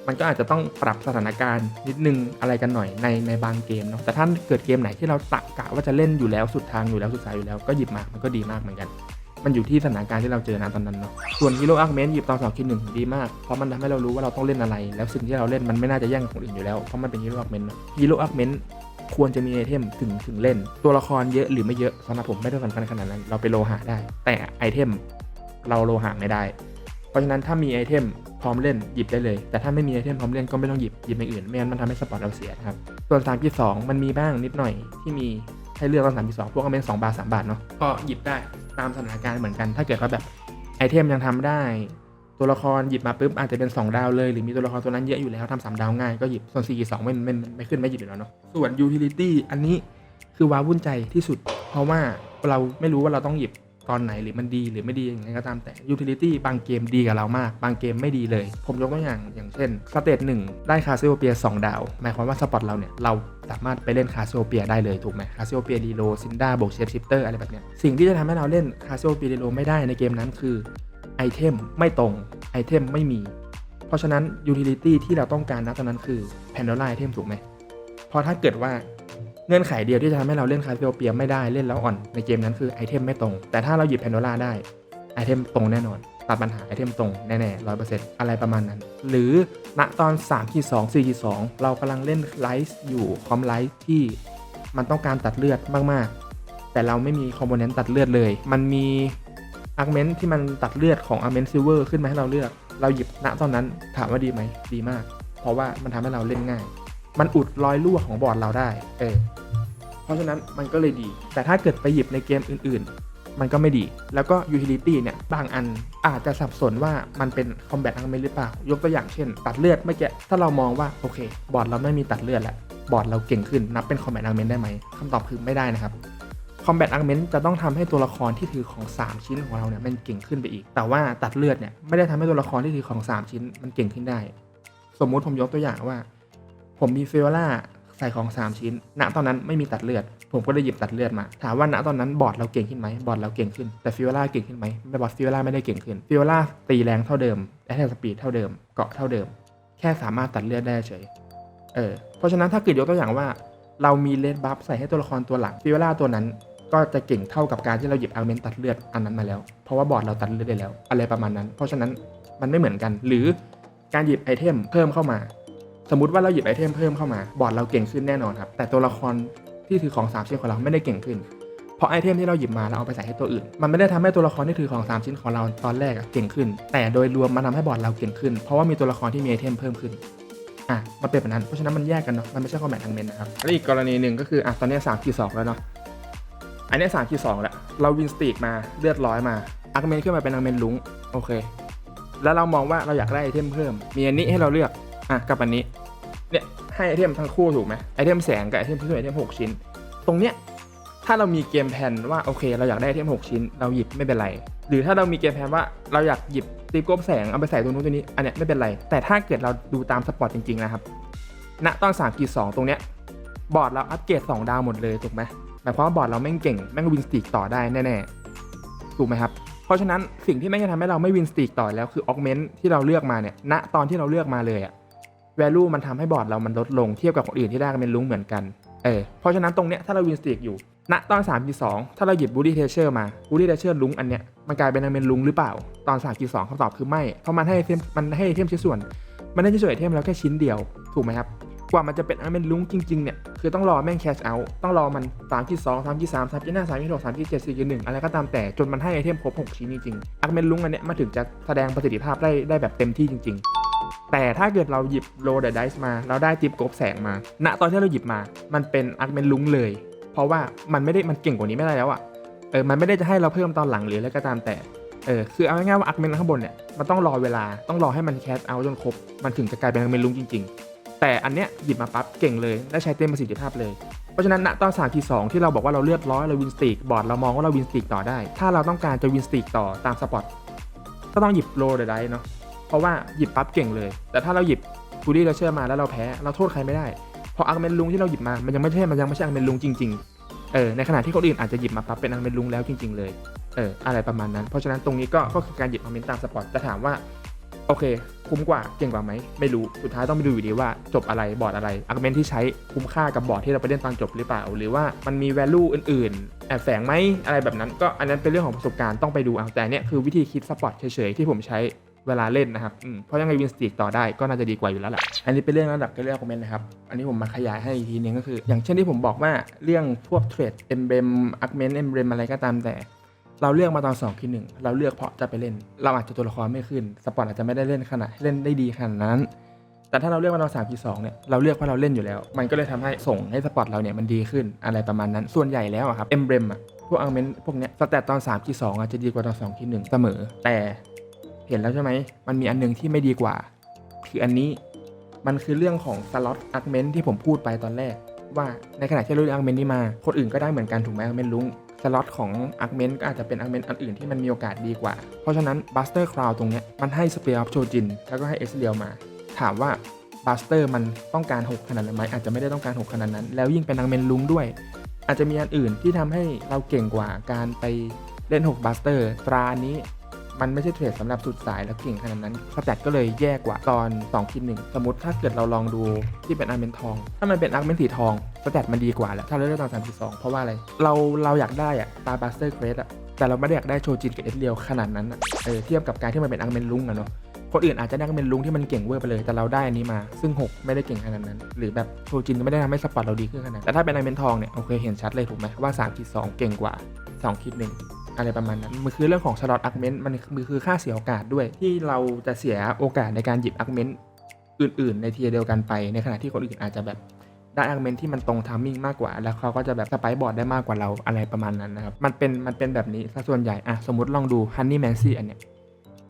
A: มันก็อาจจะต้องปรับสถานการณ์นิดนึงอะไรกันหน่อยในในบางเกมเนาะแต่ถ้าเกิดเกมไหนที่เราตะกะว่าจะเล่นอยู่แล้วสุดทางอยู่แล้วสุดสายอยู่แล้วก็หยิบมามันก็ดีมากเหมือนกัน มันอยู่ที่สถานการณ์ที่เราเจอนะตอนนั้นเนาะส่วนฮีโร่อาร์เมนหยิบตอนสองคิดหนึ่งดีมากเพราะมันทำให้เรารู้ว่าเราต้องเล่นอะไร แล้วสิ่งที่เราเล่นมันไม่น่าจะแย่งคนอื่นอยู่แล้วเพราะมันเป็นฮีโร่อาร์เมนฮีโร่อาร์เมนควรจะมีไอเทมถึงถึงเล่น ตัวละครเยอะหรือไม่เยอะสำหรับผมไม่ได้สำคัญขนาดนั้น เราไปโลหะได้ แต่ไอเทมเราโลหะไม่ได้ เพราะฉะนั้นถ้ามีไอเทม พร้อมเล่นหยิบได้เลย แต่ถ้าไม่มีไอเทมพร้อมเล่นก็ไม่ต้องหยิบหยิบอย่างอื่นไม่งั้นมันทำให้สปอร์ตเราเสียครับส่วน3 2มันมีบ้างนิดหน่อยที่มีให้เลือกตอน3 2พวกก็เป็น2บาท3บาทเนาะก็หยิบได้ตามสถานการณ์เหมือนกัน ถ้าเกิดว่าแบบไอเทมยังทำได้ ตัวละครหยิบมาปุ๊บอาจจะเป็น 2 ดาวเลย หรือมีตัวละครตัวนั้นเยอะอยู่แล้วทำสามดาวง่ายก็หยิบส่วน4 2ไม่ไม่ไม่ไม่ขึ้นไม่หยิบอยู่แล้วเนาะส่วน utility อันนี้คือว้าวุ่นใจที่สุด เพราะว่าเราไม่รู้ว่าเราต้องหยิบ ตอนไหนหรือมันดีหรือไม่ดีอย่างไรก็ตามแต่ utility บางเกมดีกับเรามาก บางเกมไม่ดีเลย ผมยกตัวอย่างอย่างเช่นสเตจหนึ่งได้คาซิโอเปีย2ดาว หมายความว่าสปอตเราเนี่ยเราสามารถไปเล่นคาซิโอเปียได้เลยถูกไหมคาซิโอเปียดีโลซินดาบวกเชฟชิปเตอร์อะไรแบบเนี้ยสิ่งที่จะทำให้เราเล่นคาซิโอเปียดีโลไม่ได้ในเกมนั้นคือไอเทมไม่ตรงไอเทมไม่มี เพราะฉะนั้น utility ที่เราต้องการณตอนนั้นคือ Pandora item ถูกไหมเพราะถ้าเกิดว่า เงื่อนไขเดียวที่จะทำให้เราเล่นคาซิโอเปียไม่ได้เล่นแล้วอ่อนในเกมนั้นคือไอเทมไม่ตรง แต่ถ้าเราหยิบแพนโดล่าได้ไอเทมตรงแน่นอน ตัดปัญหาไอเทมตรงแน่ๆร้อยเปอร์เซ็นต์อะไรประมาณนั้น หรือณตอน3ขีด2 4ขีด2เรากำลังเล่นไลท์อยู่คอมไลท์ที่มันต้องการตัดเลือดมากๆ แต่เราไม่มีคอมโพเนนต์ตัดเลือดเลย มันมีอาร์เมนที่มันตัดเลือดของอาร์เมนซิลเวอร์ขึ้นมาให้เราเลือก เราหยิบณตอนนั้นถามว่าดีไหมดีมาก เพราะว่ามันทำให้เราเล่นง่าย มันอุดรอยรั่วของบอร์ดเราได้ เออ เพราะฉะนั้นมันก็เลยดี แต่ถ้าเกิดไปหยิบในเกมอื่น ๆ มันก็ไม่ดี แล้วก็ utility เนี่ย บางอันอาจจะสับสนว่ามันเป็น combat argument หรือเปล่า ยกตัวอย่างเช่น ตัดเลือดไม่แกถ้าเรามองว่า โอเค บอร์ดเราไม่มีตัดเลือดแล้ว บอร์ดเราเก่งขึ้น นับเป็น combat argument ได้ไหมคำตอบคือไม่ได้นะครับ combat argument จะต้องทำให้ตัวละครที่ถือของ 3 ชิ้นของเราเนี่ยมันเก่งขึ้นไปอีก แต่ว่าตัดเลือดเนี่ยไม่ได้ทำให้ตัวละครที่ถือของ 3 ชิ้นมันเก่งขึ้นได้ สมมุติผมยกตัวอย่างว่า ผมมีเฟลล่าใส่ของ 3 ชิ้น ณ ตอนนั้นไม่มีตัดเลือด ผมก็เลยหยิบตัดเลือดมา ถามว่าณตอนนั้นบอร์ดเราเก่งขึ้นไหมบอร์ดเราเก่งขึ้น แต่ฟิวล่าเก่งขึ้นไหมไม่บอร์ดฟิวล่าไม่ได้เก่งขึ้นฟิวล่าตีแรงเท่าเดิมแอทแทกสปีดเท่าเดิม เกาะเท่าเดิม แค่สามารถตัดเลือดได้เฉย เออ เพราะฉะนั้นถ้าเกิดยกตัวอย่างว่า เรามีเลนบัฟใส่ให้ตัวละครตัวหลักฟิวล่าตัวนั้นก็จะเก่งเท่ากับการที่เราหยิบอาร์เมนตัดเลือดอันนั้นมาแล้ว เพราะว่าบอร์ดเราตัดเลือดได้แล้ว อะไรประมาณนั้น เพราะฉะนั้นมันไม่เหมือนกัน หรือการหยิบไอเทมเพิ่มเข้ามา สมมติว่าเราหยิบไอเทมเพิ่มเข้ามา บอร์ดเราเก่งขึ้นแน่นอนครับ แต่ตัวละครที่ถือของ 3 ชิ้นของเราไม่ได้เก่งขึ้น เพราะไอเทมที่เราหยิบมาเราเอาไปใส่ให้ตัวอื่น มันไม่ได้ทำให้ตัวละครที่ถือของ 3 ชิ้นของเราตอนแรกเก่งขึ้น แต่โดยรวมมันทาให้บอร์ดเราเก่งขึ้น เพราะว่ามีตัวละครที่มีไอเทมเพิ่มขึ้น อะ มันเป็นแบบนั้น เพราะฉะนั้นมันแยกกันเนาะ มันไม่ใช่คอมแบททางเมนนะครับ และอีกกรณีหนึ่งก็คือ อะ ตอนนี้สามขีดสองแล้วเนาะ อันนี้สามขีดสองแล้ว เราวินสตีกมาเลือดร้อยมาอาร์เมนขึ้นมาเป็นอาร์เมนลุงโอเค แล้วเรามองว่าเราอยากได้ไอเทมเพิ่ม มีอันนี้ให้เราเลือก อะกับอันนี้เนี่ยให้ไอเทมทั้งคู่ถูกไหมไอเทมแสงกับไอเทมที่ช่วยไอเทมหกชิ้น ตรงเนี้ยถ้าเรามีเกมแผนว่าโอเค เราอยากได้ไอเทมหกชิ้น เราหยิบไม่เป็นไร หรือถ้าเรามีเกมแผนว่าเราอยากหยิบตีกบแสงเอาไปใส่ตรงนู้นตรงนี้อันเนี้ยไม่เป็นไร แต่ถ้าเกิดเราดูตามสปอร์ตจริงๆนะครับณตอน3กีสองตรงเนี้ยบอร์ดเราอัปเกรด2ดาวหมดเลยถูกไหมหมายความว่าบอร์ดเราแม่งเก่งแม่งวินสตีกต่อได้แน่ๆถูกไหมครับเพราะฉะนั้นสิ่งที่แม่งจะทำให้เราไม่วินสตีกต่อแล้วคือออกเมนต์ที่เราเลือกมาเนี่ยณตอนที่เราเลือกมาเลยอะ value มันทำให้บอร์ดเรามันลดลงเทียบกับคนอื่นที่ได้กันเป็นลุ้งเหมือนกันเออเพราะฉะนั้นตรงเนี้ยถ้าเราวินสตีกอยู่ณตอน3 2 2ถ้าเราหยิบบูดี้เทเชอร์มาบูดี้เทเชอร์ลุงอันเนี้ยมันกลายเป็นเป็นลุงหรือเปล่า ตอน3 2คำตอบคือไม่ เพราะมันให้ไอเทมมันให้ไอเทมชิ้นส่วน มันได้ชิ้นส่วนไอเทมแล้วแค่ชิ้นเดียวถูกไหมครับกว่ามันจะเป็นอันเป็นลุงจริงๆเนี่ยคือต้องรอแม่งแคชเอาต้องรอมัน3ที่2 3ที่3 3ที่5 3ที่6 3ที่7 4ที่1อะไรก็ตามแต่จนมันให้ไอเทมครบ6ชิ้นจริงๆอันเป็นลุงอันเนี้ยมาถึงจะแสดงประสิทธิภาพได้ได้แบบเต็มที่จริง ๆ แต่ถ้าเกิดเราหยิบโรเดอะไดส์มาเราได้จิบกบแสงมาณตอนที่เราหยิบมา มันเป็นอาร์เมนลุงเลย เพราะว่ามันไม่ได้มันเก่งกว่านี้ไม่ได้แล้วอะเออมันไม่ได้จะให้เราเพิ่มตอนหลังหรืออะไรก็ตามแต่เออคือเอาง่ายๆว่าอาร์เมนข้างบนเนี่ยมันต้องรอเวลาต้องรอให้มันแคสเอาจนครบมันถึงจะกลายเป็นอาร์เมนลุงจริง ๆ แต่อันเนี้ยหยิบมาปั๊บเก่งเลยได้ใช้เต็มประสิทธิภาพเลยเพราะฉะนั้นณตอน3ที2ที่เราบอกว่าเราเลือดร้อยเราวินสตีกบอร์ดเรามองว่าเราวินสตีกต่อได้ ถ้าเราต้องการจะวินสตีกต่อตามสปอตก็ต้องหยิบโรเดอะไดเนาะ เพราะว่าหยิบปั๊บเก่งเลย แต่ถ้าเราหยิบฟูดี้เราเชื่อมาแล้วเราแพ้เราโทษใครไม่ได้เพราะอาร์เมนลุงที่เราหยิบมามันยังไม่ใช่มันยังไม่ใช่อาร์เมนลุงจริงๆเออในขณะที่คนอื่นอาจจะหยิบมาปั๊บเป็นอาร์เมนลุงแล้วจริง ๆ เลยเอออะไรประมาณนั้น เพราะฉะนั้นตรงนี้ก็ก็คือการหยิบอาร์เมนตามสปอร์ตจะถามว่าโอเค คุ้มกว่าเก่งกว่าไหมไม่รู้สุดท้ายต้องไปดูอยู่ดีว่าจบอะไรบอร์ดอะไรอาร์เมนที่ใช้คุ้มค่ากับบอร์ดที่เราไปเล่นตอนจบหรือเปล่า หรือว่ามันมี value อื่นๆแอบแฝงไหมอะไรแบบนั้น ก็อันนั้นเป็นเรื่องของประสบการณ์ต้องไปดูเอาแต่เนี่ยคือวิธีคิดสปอร์ตเฉยๆที่ผมใช้ เวลาเล่นนะครับเพราะยังไงวินสตีกต่อได้ก็น่าจะดีกว่าอยู่แล้วแหละ อันนี้เป็นเรื่องระดับการเลือกคอมเมนต์นะครับ อันนี้ผมมาขยายให้อีกทีนึงก็คือ อย่างเช่นที่ผมบอกว่าเรื่องพวกเทรดเอ็มเบมอักเมนต์เอ็มเบมอะไรก็ตามแต่ เราเลือกมาตอน2คิดหนึ่งเราเลือกเพราะจะไปเล่น เราอาจจะตัวละครไม่ขึ้นสปอร์ตอาจจะไม่ได้เล่นขนาดเล่นได้ดีขนาดนั้น แต่ถ้าเราเลือกมาตอน3คิดสองเนี่ยเราเลือกเพราะเราเล่นอยู่แล้ว มันก็เลยทำให้ส่งให้สปอร์ตเราเนี่ยมันดีขึ้นอะไรประมาณนั้น ส่วนใหญ่แล้วอะครับเอมเบมอะพวกอังเมนพวกเนี้ยสแตตตอน3คิดสองอะจะดีกว่าตอน2คิดหนึ่งเสมอ แต่ เห็นแล้วใช่ไหม มันมีอันหนึงที่ไม่ดีกว่า คืออันนี้ มันคือเรื่องของสล็อตอาร์เมนที่ผมพูดไปตอนแรก ว่าในขณะที่เราเลือกอาร์เมนนี้มา คนอื่นก็ได้เหมือนกันถูกไหมอาร์เมนลุงสล็อตของอาร์เมนก็อาจจะเป็นอาร์เมนอันอื่นที่มันมีโอกาสดีกว่า เพราะฉะนั้นบัสเตอร์คราวตรงเนี้ยมันให้สเปียร์ออฟโชจินแล้วก็ให้เอสเรียลมา ถามว่าบัสเตอร์มันต้องการ 6 ขนาดนั้นไหมอาจจะไม่ได้ต้องการ 6 ขนาดนั้น แล้วยิ่งเป็นอาร์เมนลุงด้วย อาจจะมีอันอื่นที่ทำให้เราเก่งกว่าการไปเล่น 6บัสเตอร์ตรานี้ มันไม่ใช่เทรดสำหรับสุดสายแล้วเก่งขนาดนั้นสแตทก็เลยแย่กว่าตอน2คิดหนึ่งสมมติถ้าเกิดเราลองดูที่เป็นอาร์เมนทอง ถ้ามันเป็นอาร์เมนสีทองสแตทมันดีกว่าแหละถ้าเราเลือกตอน32 เพราะว่าอะไร เราเราอยากได้อะตาบัสเตอร์เกรดอะแต่เราไม่ได้อยากได้โชจินกับเอสเรียวขนาดนั้นอะเออเทียบกับการที่มันเป็นอาร์เมนลุงอะเนาะคนอื่นอาจจะได้อาร์เมนลุงที่มันเก่งเวอร์ไปเลย แต่เราได้อันนี้มา ซึ่ง 6 ไม่ได้เก่งขนาดนั้น หรือแบบโชจินก็ไม่ได้ทำให้สปอร์ตเราดีขึ้นขนาดนั้นแต่ถ้าเป็นอาร์เมนทองเนี่ยโอเคเห็นชัดเลยถูกไหมว่า3คิด2เก่งกว่า2คิดหนึ่ง อะไรประมาณนั้นมันคือเรื่องของสล็อตอาร์เมนต์มันมันคือค่าเสียโอกาสด้วย ที่เราจะเสียโอกาสในการหยิบอาร์เมนต์อื่น ๆ ในทีเดียวกันไป ในขณะที่คนอื่นอาจจะแบบได้อาร์เมนต์ที่มันตรงทามมิ่งมากกว่า แล้วเขาก็จะแบบสไปบอร์ดได้มากกว่าเราอะไรประมาณนั้นนะครับ มันเป็นมันเป็นแบบนี้ซะส่วนใหญ่อะสมมติลองดูฮันนี่แมนซี่อันเนี้ย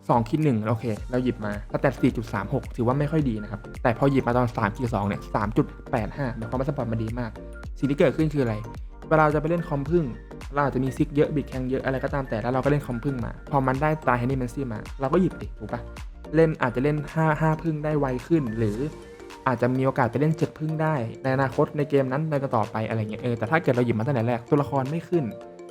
A: สองคิดหนึ่งโอเค เราหยิบมาสแตทสี่จุดสามหกถือว่าไม่ค่อยดีนะครับ แต่พอหยิบมาตอนสามคิดสองเนี่ยสามจุดแปดห้าหมายความว่าสปอร์ตมันดีมาก สิ่งที่เกิดขึ้นคืออะไร เวลาเราจะไปเล่นคอมพึ่งเราอาจจะมีซิกเยอะบิดแข็งเยอะอะไรก็ตามแต่แล้วเราก็เล่นคอมพึ่งมา พอมันได้ตาเฮนนี่แมนซี่มา เราก็หยิบดิถูกปะเล่นอาจจะเล่น 5 5 พึ่งได้ไวขึ้น หรืออาจจะมีโอกาสไปเล่นเจ็ดพึ่งได้ ในอนาคตในเกมนั้นในต่อไปอะไรเงี้ยเออแต่ถ้าเกิดเราหยิบมาตั้งแต่แรกตัวละครไม่ขึ้น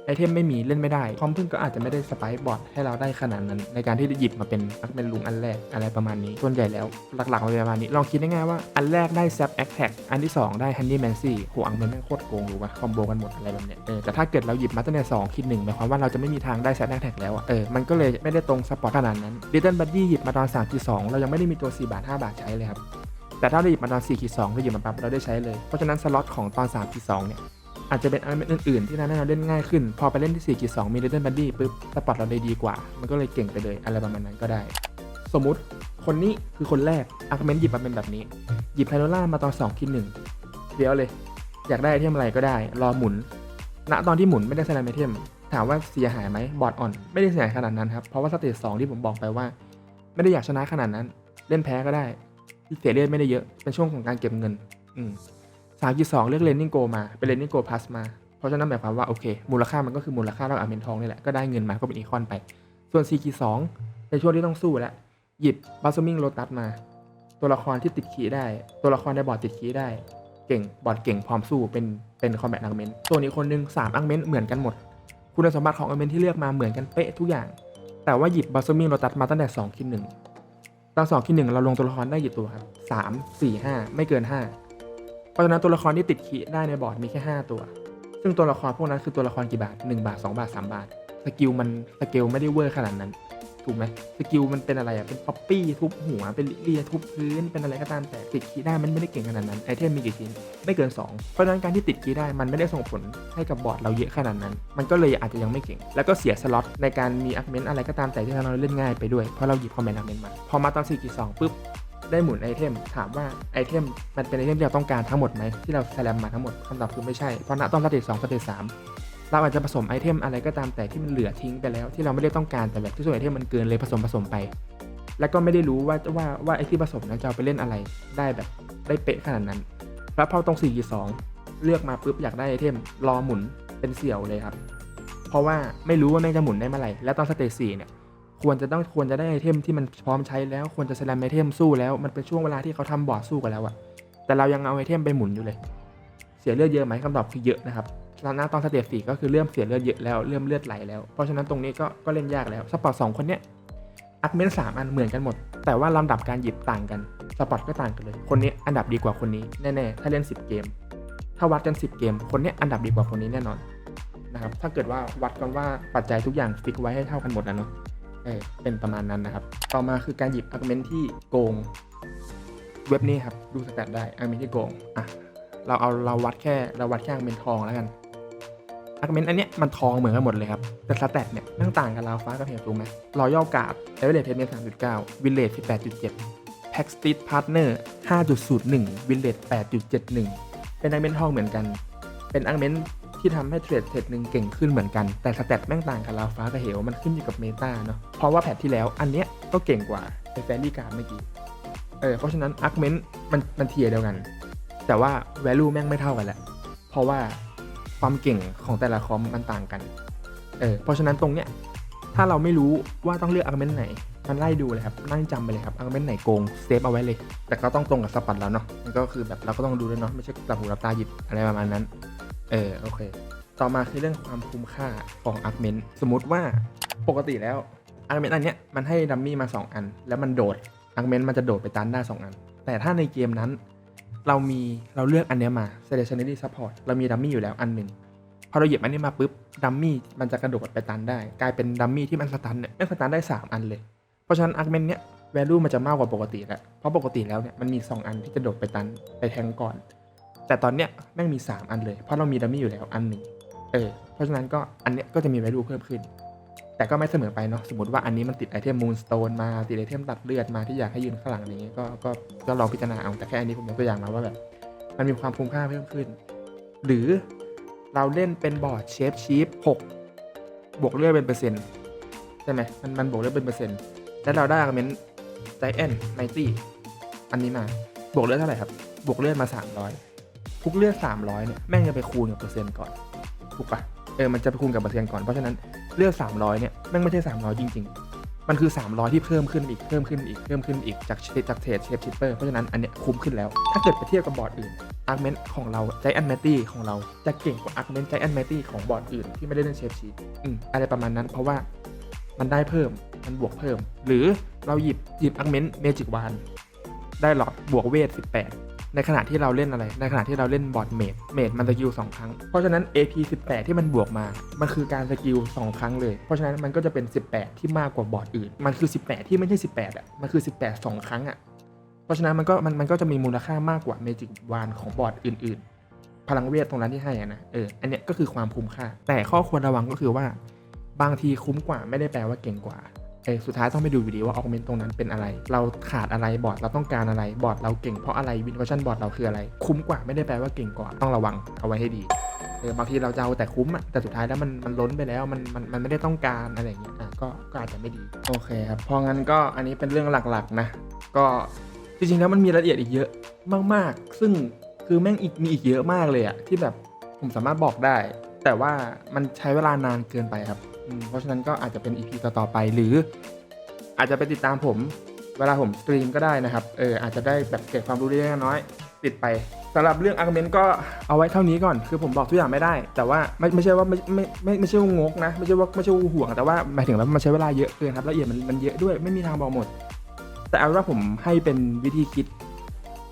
A: ไอเทมไม่มีเล่นไม่ได้ คอมพึ่งก็อาจจะไม่ได้สไปบอร์ดให้เราได้ขนาดนั้น ในการที่จะหยิบมาเป็นอักเป็นลุงอันแรกอะไรประมาณนี้ส่วนใหญ่แล้วหลักๆมันเป็นประมาณนี้ ลองคิดง่ายๆว่าอันแรกได้แซปแอคแท็กอันที่สองได้ฮันนี่แมนซี่โหอังเป็นแม่งโคตรโกงรู้ป่ะคอมโบกันหมดอะไรแบบเนี้ยเออแต่ถ้าเกิดเราหยิบมาตั้งแต่สองคิดหนึ่งหมายความว่าเราจะไม่มีทางได้แซปแอคแท็กแล้วอะเออมันก็เลยไม่ได้ตรงสปอร์ตขนาดนั้นดิจิตอลบัดดี้หยิบมาตอน3ามที่สองเรายังไม่ได้มีตัว4บาท5บาทใช้เลยครับแต่ถ้าเราหยิบมาตอน4ขีด2เราหยิบมาปั๊บเราได้ใช้เลยเพราะฉะนั้นสล็อตของตอน3.2เนี่ย อาจจะเป็นอันอื่นๆ ที่ทำให้เราเล่นง่ายขึ้น พอไปเล่นที่4ขีด2มีดิจิตอลบัดดี้ปุ๊บสปอตเราเลยดีกว่า มันก็เลยเก่งไปเลยอะไรประมาณนั้นก็ได้ สมมุติคนนี้คือคนแรกอาร์เมนต์หยิบมาเป็นแบบนี้ หยิบไพโรล่ามาตอน2ขีด1เดี๋ยวเลย อยากได้ไอเทมอะไรก็ได้ รอหมุน ณตอนที่หมุนไม่ได้แสดงไอเทมถามว่าเสียหายไหมบอร์ดอ่อน ไม่ได้เสียหายขนาดนั้นครับ เพราะว่าสเตจสองที่ผมบอกไปว่า ไม่ได้อยากชนะขนาดนั้น เล่นแพ้ก็ได้เสียเลือดไม่ได้เยอะเป็นช่วงของการเก็บเงิน อืม สามกีสองเลือกเลนนิ่งโกมา เป็นเลนนิ่งโกพลัสมา เพราะฉะนั้นหมายความว่าโอเค มูลค่ามันก็คือมูลค่าเราอาเมนทองนี่แหละ ก็ได้เงินมาก็เป็นอีคอนไป ส่วน4กีสองในช่วงที่ต้องสู้แล้ว หยิบบาซูมิงโ o ตัสมา ตัวละครที่ติดขีได้ ตัวละครในบอร์ดติดขีได้ เก่ง บอร์ดเก่งพร้อมสู้เป็นเป็นคอมแบทอังเมนตัวนี้คนหนึง3อังเมนเหมือนกันหมด คุณสมบัติของอังเมนที่เลือกมาเหมือนกันเป๊ะทุกอย่าง แต่ว่าหยิบบาซูมิงโ o ตัสมาตั้งแต่2คิดหนึ่งตอน2คิดหนึ่งเราลงตัวละครได้กี่ตัวครับ3 4 5ไม่เกิน5เพ ราะฉะนั้นตัวละครที่ติดขีได้ในบอร์ดมีแค่ 5 ตัว ซึ่งตัวละครพวกนั้นคือตัวละครกี่บาท 1 บาท 2 บาท 3 บาท สกิลมันสเกลไม่ได้เวอร์ขนาดนั้น ถูกไหมสกิลมันเป็นอะไรอะเป็นป๊อปปี้ทุบหัว เป็นลิเลียทุบพื้น เป็นอะไรก็ตามแต่ติดคีย์ได้มันไม่ได้เก่งขนาดนั้น ไอเทมมีกี่ชิ้น ไม่เกิน 2 เพราะฉะนั้นการที่ติดคีย์ได้มันไม่ได้ส่งผลให้กับบอร์ดเราเยอะขนาดนั้น มันก็เลยอาจจะยังไม่เก่ง แล้วก็เสียสล็อตในการมีอักเมนต์อะไรก็ตามแต่ที่ทำให้เราเล่นง่ายไปด้วย เพราะเราหยิบคอมเมนต์อักเมนมา พอมาตอน4 2ปุ๊บ ได้หมุนไอเทมถามว่าไอเทมมันเป็นไอเทมที่เราต้องการทั้งหมดไหมที่เราแสลมมาทั้งหมดคำตอบคือไม่ใช่เพราะณตอนสเตจสองสเตจสามเราอาจจะผสมไอเทมอะไรก็ตามแต่ที่มันเหลือทิ้งไปแล้วที่เราไม่ได้ต้องการแต่แบบที่ส่วนไอเทมมันเกินเลยผสมผสมไป แล้วก็ไม่ได้รู้ว่าว่าว่าไอที่ผสมนั้นจะเอาไปเล่นอะไรได้แบบได้เป๊ะขนาดนั้นแล้วพอตรง4กีสองเลือกมาปุ๊บอยากได้ไอเทมรอหมุนเป็นเสี่ยวเลยครับ เพราะว่าไม่รู้ว่าแม่งจะหมุนได้เมื่อไหร่แล้วตอนสเตจสี่เนี่ย ควรจะต้องควรจะได้ไอเทมที่มันพร้อมใช้แล้วควรจะแสดงไอเทมสู้แล้วมันเป็นช่วงเวลาที่เขาทำบอร์ดสู้กันแล้วอะแต่เรายังเอาไอเทมไปหมุนอยู่เลย เสียเลือดเยอะไหมคำตอบคือเยอะนะครับตอนหน้าตอนสเตจสี่ก็คือเริ่มเสียเลือดเยอะแล้วเริ่มเลือดไหลแล้ว เพราะฉะนั้นตรงนี้ก็ก็เล่นยากแล้วสปอร์ตสองคนเนี้ยอักเมนสามอันเหมือนกันหมด แต่ว่าลำดับการหยิบต่างกันสปอร์ตก็ต่างกันเลย คนนี้อันดับดีกว่าคนนี้แน่ๆถ้าเล่น 10 เกม ถ้าวัดกัน 10 เกม คนนี้อันดับดีกว่าคนนี้แน่นอนนะครับถ้าเกิดว่าวัดกันว่าปัจจัยทุกอย่างฟิกไว้ให้เท่ากันหมดนะเนาะ เออเป็นประมาณนั้นนะครับ ต่อมาคือการหยิบอาร์กเมนที่โกง เว็บนี้ครับ ดูสแตทได้อาร์กเมนที่โกงอะเราเอาเราวัดแค่เราวัดแค่อาร์กเมนทองแล้วกันอาร์กเมนอันเนี้ยมันทองเหมือนกันหมดเลยครับแต่สแตทเนี่ยนั่งต่างกันราวฟ้ากับเหวถูกไหมรอยัลการ์ดเอเวอเรสเพจเมสามจุดเก้าวิลเลจสิบแปดจุดเจ็ดแพ็กสติ t พาร์ทเนอร์ห้าจุดศูนย์หนึ่งวิลเลจแปดจุดเจ็ดหนึ่งเป็นอาร์กเมนทองเหมือนกัน เป็นอาร์กเมน ที่ทำให้เทรดเทรดหนึ่งเก่งขึ้นเหมือนกัน แต่สแตทแม่งต่างกับลาฟ้ากับเหวมันขึ้นอยู่กับเมตาเนาะเพราะว่าแพทที่แล้วอันเนี้ยก็เก่งกว่าไอแฟรี่การเมื่อกี้เออเพราะฉะนั้นอาร์กเมนต์มันมันเทียร์เดียวกัน แต่ว่า value แม่งไม่เท่ากันแหละเพราะว่าความเก่งของแต่ละคอมมันต่างกันเออเพราะฉะนั้นตรงเนี้ยถ้าเราไม่รู้ว่าต้องเลือกอาร์กเมนต์ไหนมันไล่ดูเลยครับนั่งจำไปเลยครับอาร์กเมนต์ไหนโกงเซฟเอาไว้เลย แต่ก็ต้องตรงกับสปัดแล้วเนาะมันก็คือแบบเราก็ต้องดูด้วยเนาะไม่ใช่หลับหูหลับตาหยิบอะไรประมาณนั้น เออโอเค ต่อมาคือเรื่องความคุ้มค่าของอาร์เมนสมมติว่าปกติแล้วอาร์เมนอันเนี้ยมันให้ดัมมี่มา 2 อัน แล้วมันโดดอาร์เมนมันจะโดดไปตันได้2อัน แต่ถ้าในเกมนั้น เรามีเราเลือกอันเนี้ยมา Stationary Support เรามีดัมมี่อยู่แล้วอันหนึ่งพอเราหยิบอันนี้มาปุ๊บดัมมี่มันจะกระโดดไปตันได้ กลายเป็นดัมมี่ที่มันสตันเนี่ยไม่สตันได้ 3 อันเลย เพราะฉะนั้นอาร์เมนเนี้ย value มันจะมากกว่าปกติแล้วเพราะปกติแล้วเนี่ยมันมี 2 อันที่จะโดดไปตันไปแทงก่อน แต่ตอนเนี้ยแม่งมี 3 อันเลย เพราะเรามีดัมมี่อยู่แล้วอันหนึ่งเออเพราะฉะนั้นก็อันเนี้ยก็จะมี value เพิ่มขึ้น แต่ก็ไม่เสมอไปเนาะสมมติว่าอันนี้มันติดไอเทม moonstone มาติดไอเทมตัดเลือดมาที่อยากให้ยืนข้างหลังอย่างเงี้ยก็ก็ก็ลองพิจารณาเอาแต่แค่อันนี้ผมยกตัวอย่างมาว่าแบบมันมีความคุ้มค่าเพิ่มขึ้น หรือเราเล่นเป็นบอร์ดเชฟชีฟ6บวกเลือดเป็นเปอร์เซ็นต์ใช่ไหมมันมันบวกเลือดเป็นเปอร์เซ็นต์แล้วเราได้อาร์เมนใจแอนไมตี้อันนี้มาบวกเลือดเท่าไหร่ครับบวกเลือดมา 300 ทุกเลือด300เนี่ยแม่งจะไปคูณกับเปอร์เซ็นต์ก่อนถูกปะเออมันจะไปคูณกับเปอร์เซ็นต์ก่อนเพราะฉะนั้นเลือด300เนี่ยแม่งไม่ใช่ 300 จริง ๆ มันคือ 300 ที่เพิ่มขึ้นอีกเพิ่มขึ้นอีกเพิ่มขึ้นอีกจากจากเทรดเชฟชิปเปอร์เพราะฉะนั้นอันเนี้ยคุ้มขึ้นแล้ว ถ้าเกิดไปเทียบกับบอร์ดอื่นอาร์เมนต์ของเราใจแอนแมตตี้ของเราจะเก่งกว่าอาร์เมนต์ใจแอนแมตตี้ของบอร์ดอื่นที่ไม่ได้เล่นเชฟชีตอืมอะไรประมาณนั้น เพราะว่ามันได้เพิ่มมันบวกเพิ่ม หรือเราหยิบหยิบอาร์เมนเมจิกวานได้หลอดบวกเวท 18 ในขณะที่เราเล่นอะไร ในขณะที่เราเล่นบอร์ดเมดเมดมันสกิล2ครั้ง เพราะฉะนั้น AP 18 ที่มันบวกมา มันคือการสกิล2ครั้งเลย เพราะฉะนั้นมันก็จะเป็น 18 ที่มากกว่าบอร์ดอื่น มันคือ 18 ที่ไม่ใช่ 18อะ มันคือ 18 2 ครั้งอะ เพราะฉะนั้นมันก็มันมันก็จะมีมูลค่ามากกว่าเมจิกวานของบอร์ดอื่น ๆ พลังเวทตรงนั้นที่ให้อะนะ เออ อันเนี้ยก็คือความคุ้มค่า แต่ข้อควรระวังก็คือว่า บางทีคุ้มกว่าไม่ได้แปลว่าเก่งกว่า เออสุดท้ายต้องไปดูอยู่ดีว่าออกเมนตรงนั้นเป็นอะไร เราขาดอะไรบอร์ดเราต้องการอะไรบอร์ดเราเก่งเพราะอะไรวินเวอร์ชันบอร์ดเราคืออะไร คุ้มกว่าไม่ได้แปลว่าเก่งกว่าต้องระวังเอาไว้ให้ดีเออบางทีเราจะเอาแต่คุ้มอะแต่สุดท้ายแล้วมันมันล้นไปแล้วมันมันมันไม่ได้ต้องการอะไรอย่างเงี้ยอะก็ก็อาจจะไม่ดีโอเคครับพราะงั้นก็อันนี้เป็นเรื่องหลักๆนะ ก็จริงๆแล้วมันมีรายละเอียดอีกเยอะมากๆ ซึ่งคือแม่งอีกมีอีกเยอะมากเลยอะที่แบบผมสามารถบอกได้ แต่ว่ามันใช้เวลานานเกินไปครับ เพราะฉะนั้นก็อาจจะเป็น EP ต่อๆไป หรือ อาจจะไปติดตามผม เวลาผมสตรีมก็ได้นะครับ เอออาจจะได้แบบเก็บความรู้เล็กน้อยติดไปสำหรับเรื่องอาร์เมนต์ก็เอาไว้เท่านี้ก่อน คือผมบอกทุกอย่างไม่ได้ แต่ว่าไม่ไม่ใช่ว่าไม่ไม่ไม่ไม่ใช่ว่างกนะ ไม่ใช่ว่าไม่ใช่ว่าห่วง แต่ว่าหมายถึงแล้วมันใช้เวลาเยอะเกินครับละเอียดมันมันเยอะด้วย ไม่มีทางบอกหมด แต่เอาว่าผมให้เป็นวิธีคิด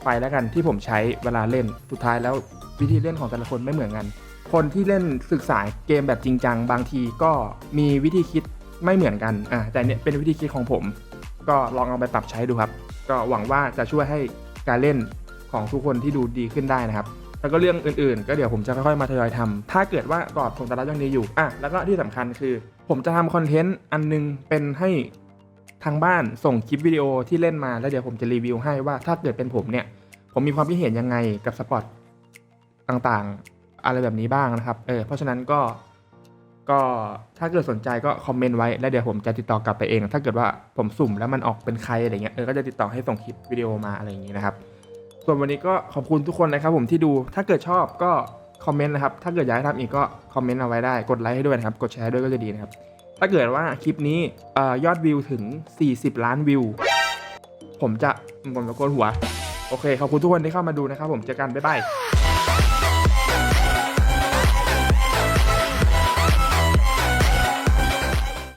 A: ไปแล้วกันที่ผมใช้เวลาเล่น สุดท้ายแล้ววิธีเล่นของแต่ละคนไม่เหมือนกัน คนที่เล่นศึกษาเกมแบบจริงจังบางทีก็มีวิธีคิดไม่เหมือนกันอะแต่เนี่ยเป็นวิธีคิดของผม ก็ลองเอาไปปรับใช้ดูครับ ก็หวังว่าจะช่วยให้การเล่นของทุกคนที่ดูดีขึ้นได้นะครับ แล้วก็เรื่องอื่นๆ ก็เดี๋ยวผมจะค่อยๆมาทยอยทำถ้าเกิดว่ากรอบผมตารางยังดีอยู่อะแล้วก็ที่สำคัญคือ ผมจะทำคอนเทนต์อันนึงเป็นให้ทางบ้านส่งคลิปวิดีโอที่เล่นมาแล้วเดี๋ยวผมจะรีวิวให้ว่าถ้าเกิดเป็นผมเนี่ย ผมมีความคิดเห็นยังไงกับสปอตต่างๆ อะไรแบบนี้บ้างนะครับเออเพราะฉะนั้นก็ก็ถ้าเกิดสนใจก็คอมเมนต์ไว้แล้วเดี๋ยวผมจะติดต่อกลับไปเอง ถ้าเกิดว่าผมสุ่มแล้วมันออกเป็นใครอะไรเงี้ยเออก็จะติดต่อให้ส่งคลิปวิดีโอมาอะไรอย่างงี้นะครับ ส่วนวันนี้ก็ขอบคุณทุกคนนะครับผมที่ดูถ้าเกิดชอบก็คอมเมนต์นะครับถ้าเกิดอยากให้ทำอีกก็คอมเมนต์เอาไว้ได้กดไลค์ให้ด้วยนะครับกดแชร์ด้วยก็จะดีนะครับถ้าเกิดว่าคลิปนี้อยอดวิวถึง 40 ล้านวิว ผมจะผมจะโกนหัว โอเค ขอบคุณทุกคนที่เข้ามาดูนะครับ ผมเจอกัน บ๊ายบาย